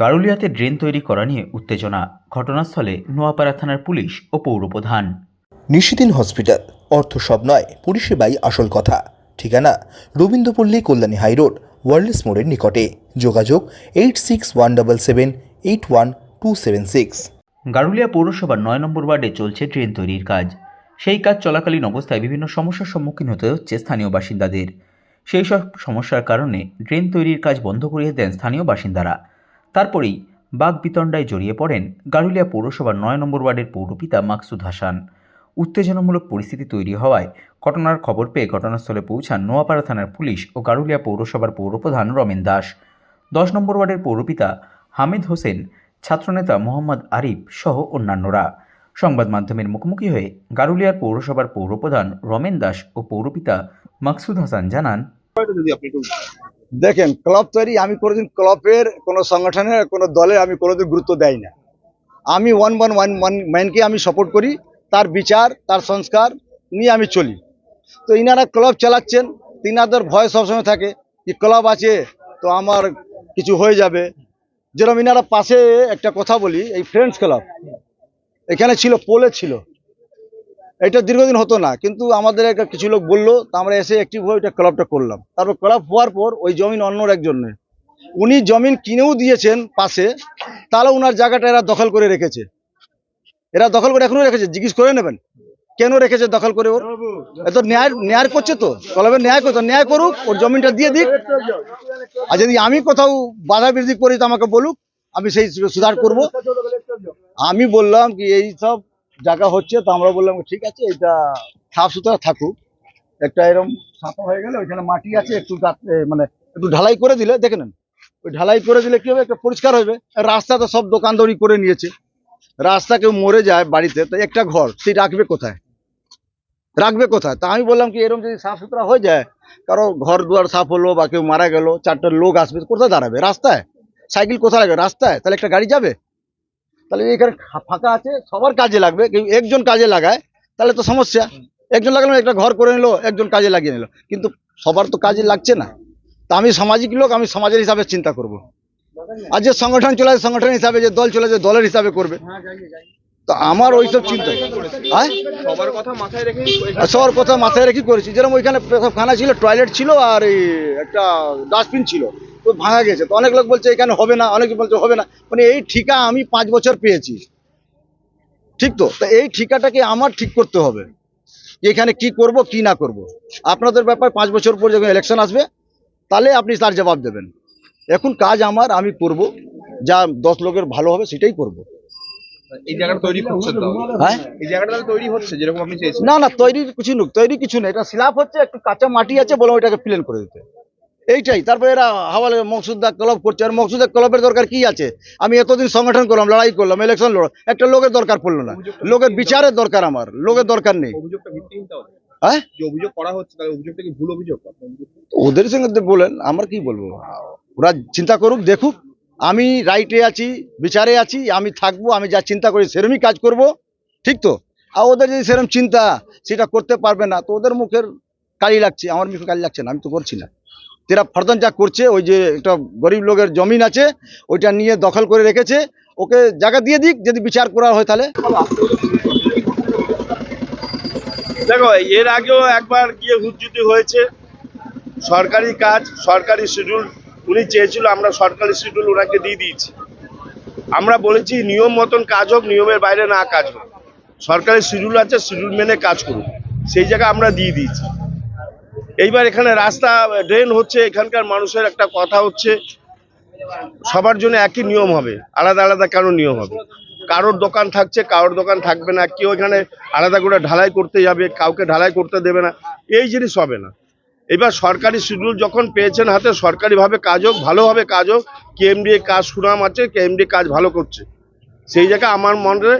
গারুলিয়াতে drain তৈরি করা নিয়ে উত্তেজনা। ঘটনাস্থলে নোয়াপাড়া থানার পুলিশ ও পৌরপ্রধান নিশিদিন হসপিটাল অর্থ সব নয় পরিষেবাই আসল কথা। ঠিকানা রবীন্দ্রপল্লী কল্যাণী হাইরোড ওয়ার্ল্ডস মোড়ের নিকটে। যোগাযোগ eight six one double seven eight one two seven six. Garulia পৌরসভার নয় নম্বর ওয়ার্ডে চলছে ড্রেন তৈরির কাজ। সেই কাজ চলাকালীন অবস্থায় বিভিন্ন সমস্যার সম্মুখীন হতে হচ্ছে স্থানীয় বাসিন্দাদের। সেই সব সমস্যার কারণে ড্রেন তৈরির কাজ বন্ধ করিয়ে দেন স্থানীয় বাসিন্দারা। তারপরেই বাঘ বিতণ্ডায় জড়িয়ে পড়েন গারুলিয়া পৌরসভার নয় নম্বর ওয়ার্ডের পৌরপিতা মাকসুদ হাসান। উত্তেজনামূলক পরিস্থিতি তৈরি হওয়ায় ঘটনার খবর পেয়ে ঘটনাস্থলে পৌঁছান নোয়াপাড়া থানার পুলিশ ও গারুলিয়া পৌরসভার পৌরপ্রধান রমেন দাস। দশ নম্বর ওয়ার্ডের পৌরপিতা হামিদ হোসেন, ছাত্রনেতা মোহাম্মদ আরিফ সহ অন্যান্যরা। সংবাদ মাধ্যমের মুখোমুখি হয়ে গারুলিয়ার পৌরসভার পৌরপ্রধান রমেন দাস ও পৌরপিতা মাকসুদ হাসান জানান দেখেন ক্লাব তৈরি আমি কোনোদিন ক্লাবের কোনো সংগঠনের কোনো দলের আমি কোনোদিন গুরুত্ব দেই না। আমি ওয়ান ওয়ান ওয়ান ওয়ান ম্যানকে আমি সাপোর্ট করি, তার বিচার, তার সংস্কার নিয়ে আমি চলি। তো ইনারা ক্লাব চালাচ্ছেন, তিনাদের ভয় সবসময় থাকে যে ক্লাব আছে তো আমার কিছু হয়ে যাবে। যেরকম ইনারা পাশে একটা কথা বলি, এই ফ্রেন্ডস ক্লাব এখানে ছিল পোলে ছিল। এটা দীর্ঘদিন হতো না, কিন্তু আমাদের একটা কিছু লোক বলল, তা আমরা এসে অ্যাক্টিভ হয়ে ওইটা ক্লাবটা করলাম। তারপর ক্লাব হওয়ার পর ওই জমিন অন্যর একজনের। উনি জমিন কিনেও দিয়েছেন পাশে, তাহলে ওনার জায়গাটা এরা দখল করে রেখেছে। এরা দখল করে এখনও রেখেছে, জিজ্ঞেস করে নেবেন। কেন রেখেছে দখল করে ওর? এত ন্যায় ন্যায় করছে তো ক্লাবের ন্যায় করতো ন্যায় করুক, ওর জমিনটা দিয়ে দিক। আর যদি আমি কোথাও বাধা বিরোধী করি, তো আমাকে বলুক, আমি সেই সুধার করব। আমি বললাম কি, এই সব জায়গা হচ্ছে, তো আমরা বললাম, ঠিক আছে, এটা সাফ সুতরা থাকুক। একটা এরকম সাফা হয়ে গেলে ওইখানে মাটি আছে, একটু মানে একটু ঢালাই করে দিলে, দেখে নেন, ওই ঢালাই করে দিলে কি হবে, একটা পরিষ্কার হবে রাস্তা তো সব দোকানদারি করে নিয়েছে। রাস্তা কেউ মরে যায় বাড়িতে, তো একটা ঘর সেই রাখবে কোথায়? রাখবে কোথায়? তা আমি বললাম কি এরকম যদি সাফ সুতরা হয়ে যায়, কারও ঘর দুয়ার সাফ হলো বা কেউ মারা গেল, চারটা লোক আসবে, কোথায় দাঁড়াবে? রাস্তায়? সাইকেল কোথায় লাগবে রাস্তায়? তাহলে একটা গাড়ি যাবে? তাহলে এখানে ফাঁকা আছে, সবার কাজে লাগবে কিন্তু একজন কাজে লাগায়, তাহলে তো সমস্যা। একজন লাগালো, একটা ঘর করে নিল, একজন কাজে লাগিয়ে নিল। কিন্তু সবার তো কাজে লাগছে না। তা আমি সামাজিক লোক, আমি সমাজের হিসাবে চিন্তা করব। আর যে সংগঠন চলে সংগঠন হিসাবে যে দল চলে দলের হিসাবে করবে। তো আমার ওইসব চিন্তা হ্যাঁ? সবার কথা মাথায় রেখে সবার কথা মাথায় রেখে করেছি। যেরকম ওইখানে খানা ছিল টয়লেট ছিল আর এই একটা ডাস্টবিন ছিল তো ভাঙা গেছে। তো অনেক লোক বলছে এখানে হবে না। অনেকে বলছে হবে না। মানে এই ঠিকা আমি পাঁচ বছর পেয়েছি। ঠিক তো? তা এই ঠিকাটাকে আমার ঠিক করতে হবে যে এখানে কি করব কি না করব। আপনাদের ব্যাপার পাঁচ বছর পর যখন ইলেকশন আসবে তাহলে আপনি তার জবাব দেবেন। এখন কাজ আমার আমি করব। যা দশ লোকের ভালো হবে সেটাই করব। এই জায়গাটা তৈরি হচ্ছে তো হ্যাঁ? এই জায়গাটা তৈরি হচ্ছে যেরকম আপনি চেয়েছেন না না তৈরির কিছু নয় তৈরি কিছু নেই এটা স্ল্যাব হচ্ছে একটু কাঁচা মাটি আছে বলে ওইটাকে প্লেন করে দিতে। এইটাই তারপরে এরা হাওয়ালে মকসুদা ক্লাব করছে। আর মকসুদা ক্লাবের দরকার কি আছে? আমি এতদিন সংগঠন করলাম লড়াই করলাম ইলেকশন লড়াই একটা লোকের দরকার পড়ল না। লোকের বিচারের দরকার আমার লোকের দরকার নেই। হ্যাঁ? অভিযোগ করা হচ্ছে অভিযোগটা কি ভুল অভিযোগ? ওদের সঙ্গে বলেন আমার কি বলব? ওরা চিন্তা করুক দেখুক। আমি রাইটে আছি, বিচারে আছি, আমি থাকব, আমি যা চিন্তা করি সেরমই কাজ করব, ঠিক তো? আর ওদের যদি সেরম চিন্তা, সেটা করতে পারবে না, তো ওদের মুখের কালি লাগছে, আমার মুখে কালি লাগছে না, আমি তো করছি না। তেরা ফরদান যা করছে, ওই যে একটা গরিব লোকের জমিন আছে, ওইটা নিয়ে দখল করে রেখেছে, ওকে জায়গা দিয়ে দিক, যদি বিচার করা হয় তাহলে। দেখো, এর আগেও একবার গিয়ে হুজ্জুতি হয়েছে, সরকারি কাজ, সরকারি শিডিউল উনি চেয়েছিল আমরা সরকারি শিডিউল ওনাকে দিয়ে দিয়েছি। আমরা বলেছি, নিয়ম মতন কাজ হোক, নিয়মের বাইরে না কাজ হোক। সরকারি শিডিউল আছে, শিডিউল মেনে কাজ করুন সেই জায়গা আমরা দিয়ে দিয়েছি। এইবার এখানে রাস্তা ড্রেন হচ্ছে, এখানকার মানুষের একটা কথা হচ্ছে, সবার জন্য একই নিয়ম হবে, আলাদা আলাদা কেন নিয়ম হবে। কারোর দোকান থাকছে, কারোর দোকান থাকবে না। কেউ এখানে আলাদা করে ঢালাই করতে যাবে, কাউকে ঢালাই করতে দেবে না। এই জিনিস হবে না। এবার সরকারি শিডিউল যখন পেয়েছেন হাতে, সরকারিভাবে কাজ হোক, ভালোভাবে কাজ হোক, কেএমডি কাজ সুনাম আছে, কেএমডি কাজ ভালো করছে। সেই জায়গায় আমার মনে,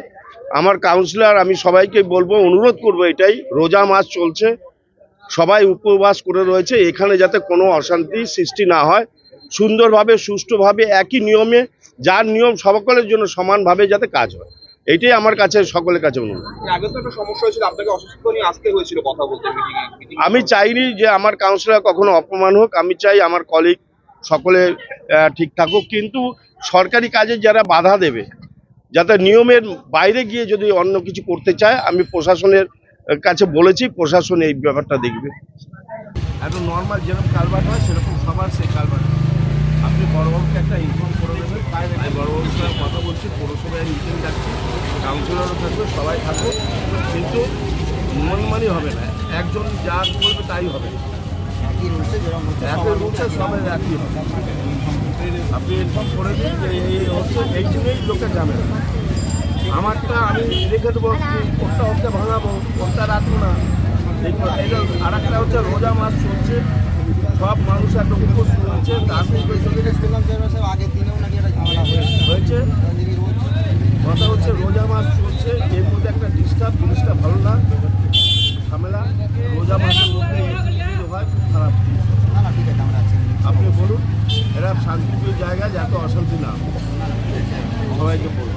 আমার কাউন্সিলর আমি সবাইকে বলব, অনুরোধ করব এটাই, রোজা মাস চলছে, সবাই উপবাস করে রয়েছে, এখানে যাতে কোনো অশান্তি সৃষ্টি না হয়, সুন্দরভাবে, সুষ্ঠুভাবে, একই নিয়মে, যার নিয়ম সকলের জন্য সমানভাবে যাতে কাজ হয়। এইটাই আমার কাছে সকলের কাছে অনুরোধ। এর আগে তো একটা সমস্যা হয়েছিল আপনাকে অসুস্থ নিয়ে আসতে হয়েছিল কথা বলতে মিটিং আমি চাইনি যে আমার কাউন্সিলর কখনো অপমান হোক আমি চাই আমার কলিগ সকলে ঠিক থাকুক। কিন্তু সরকারি কাজে যারা বাধা দেবে যাতে নিয়মের বাইরে গিয়ে যদি অন্য কিছু করতে চায় আমি প্রশাসনের কাছে বলেছি প্রশাসন এই ব্যাপারটা দেখবে। একদম নর্মাল যেরকম কালভার্ট হয় সেরকম সবার সেই কালভার্ট আপনি বড়বাবুকে একটা ইনফর্ম করে দেবেন। আমি বড়বাবুর সঙ্গে কথা বলছি পৌরসভায় মিটিং যাচ্ছি কাউন্সিলরও থাকবে সবাই থাকবে কিন্তু মনমানি হবে না। একজন যা করবে তাই হবে। একই রুলসে সবাই একই হবে। আপনি ইনফর্ম করে দিন যে এই হচ্ছে এই জন্যই লোকে যাবে আমারটা আমি রেখে দেবো কোনটা হচ্ছে ভাঙাবো কোনটা রাখব না। আর একটা হচ্ছে রোজা মাস চলছে। সব মানুষ একটা উপোস রয়েছে তারপরে হয়েছে কথা হচ্ছে রোজা মাস চলছে এর মধ্যে একটা ডিস্টার্ব জিনিসটা ভালো না। ঝামেলা রোজা মাসের মধ্যে হয় খুব খারাপ আপনি বলুন এরা শান্তিপ্রিয় জায়গা যাতে অশান্তি না। সবাইকে বলুন।